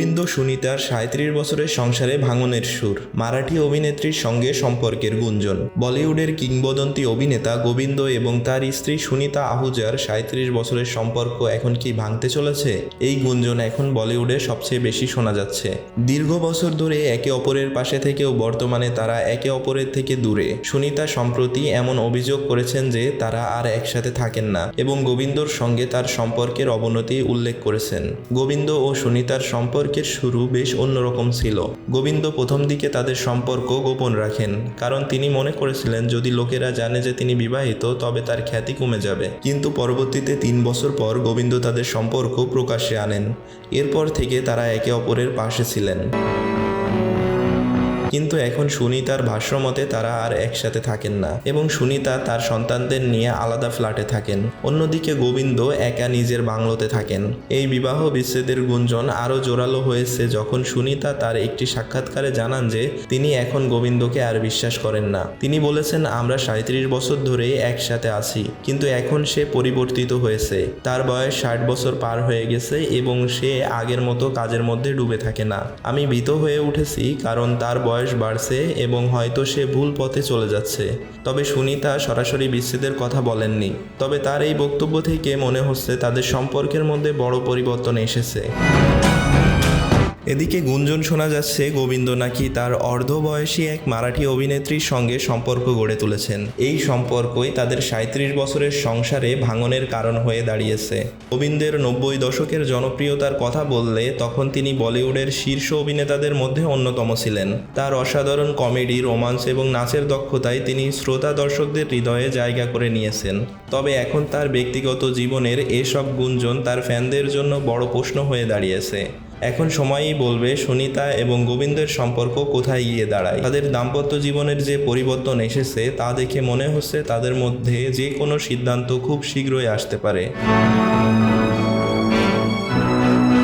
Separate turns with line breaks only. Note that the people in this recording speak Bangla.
সুনিতার সাঁত্রিশ বছরের সংসারে ভাঙনের সুর। মারাঠি অভিনেত্রীর সঙ্গে সম্পর্কের গুঞ্জন। বলিউডের কিংবদন্তি অভিনেতা গোবিন্দ এবং তার স্ত্রী সুনিতা আহুজার সাঁত্রিশ বছরের সম্পর্ক এখন কি ভাঙতে চলেছে? এই গুঞ্জন এখন বলিউডে সবচেয়ে বেশি শোনা যাচ্ছে। দীর্ঘ বছর ধরে একে অপরের পাশে থেকেও বর্তমানে তারা একে অপরের থেকে দূরে। সুনিতা সম্প্রতি এমন অভিযোগ করেছেন যে তারা আর একসাথে থাকেন না এবং গোবিন্দর সঙ্গে তার সম্পর্কের অবনতি উল্লেখ করেছেন। গোবিন্দ ও সুনিতার সম্পর্কের শুরু বেশ অন্যরকম ছিল। গোবিন্দ প্রথম দিকে তাদের সম্পর্ক গোপন রাখেন, কারণ তিনি মনে করেছিলেন, যদি লোকেরা জানে যে তিনি বিবাহিত, তবে তার খ্যাতি কমে যাবে। কিন্তু পরবর্তীতে তিন বছর পর গোবিন্দ তাদের সম্পর্ক প্রকাশ্যে আনেন। এরপর থেকে তারা একে অপরের পাশে ছিলেন। কিন্তু এখন সুনিতার ভাষ্যমতে তারা আর একসাথে থাকেন না এবং সুনিতা তার সন্তানদের নিয়ে আলাদা ফ্ল্যাটে থাকেন। অন্যদিকে গোবিন্দ একা নিজের বাংলোতে থাকেন। এই বিবাহ বিচ্ছেদের গুঞ্জন আরও জোরালো হয়েছে যখন সুনিতা তার একটি সাক্ষাৎকারে জানান যে তিনি এখন গোবিন্দকে আর বিশ্বাস করেন না। তিনি বলেছেন, আমরা সাঁত্রিশ বছর ধরেই একসাথে আছি, কিন্তু এখন সে পরিবর্তিত হয়েছে। তার বয়স ষাট বছর পার হয়ে গেছে এবং সে আগের মতো কাজের মধ্যে ডুবে থাকে না। আমি ভীত হয়ে উঠেছি কারণ তার বয়স বাড়ছে এবং হয়তো সে ভুল পথে চলে যাচ্ছে। তবে সুনিতা সরাসরি বিচ্ছেদের কথা বলেননি। তবে তার এই বক্তব্য থেকে মনে হচ্ছে তাদের সম্পর্কের মধ্যে বড় পরিবর্তন এসেছে। এদিকে গুঞ্জন শোনা যাচ্ছে, গোবিন্দ নাকি তার অর্ধবয়সী এক মারাঠি অভিনেত্রীর সঙ্গে সম্পর্ক গড়ে তুলেছেন। এই সম্পর্কই তাদের সাঁত্রিশ বছরের সংসারে ভাঙনের কারণ হয়ে দাঁড়িয়েছে। গোবিন্দের নব্বই দশকের জনপ্রিয়তার কথা বললে তখন তিনি বলিউডের শীর্ষ অভিনেতাদের মধ্যে অন্যতম ছিলেন। তার অসাধারণ কমেডি, রোমান্স এবং নাচের দক্ষতায় তিনি শ্রোতা দর্শকদের হৃদয়ে জায়গা করে নিয়েছেন। তবে এখন তার ব্যক্তিগত জীবনের এসব গুঞ্জন তার ফ্যানদের জন্য বড় প্রশ্ন হয়ে দাঁড়িয়েছে। এখন সময়ই বলবে সুনিতা এবং গোবিন্দের সম্পর্ক কোথায় গিয়ে দাঁড়ায়। তাদের দাম্পত্য জীবনের যে পরিবর্তন এসেছে তা দেখে মনে হচ্ছে তাদের মধ্যে যে কোনো সিদ্ধান্ত খুব শীঘ্রই আসতে পারে।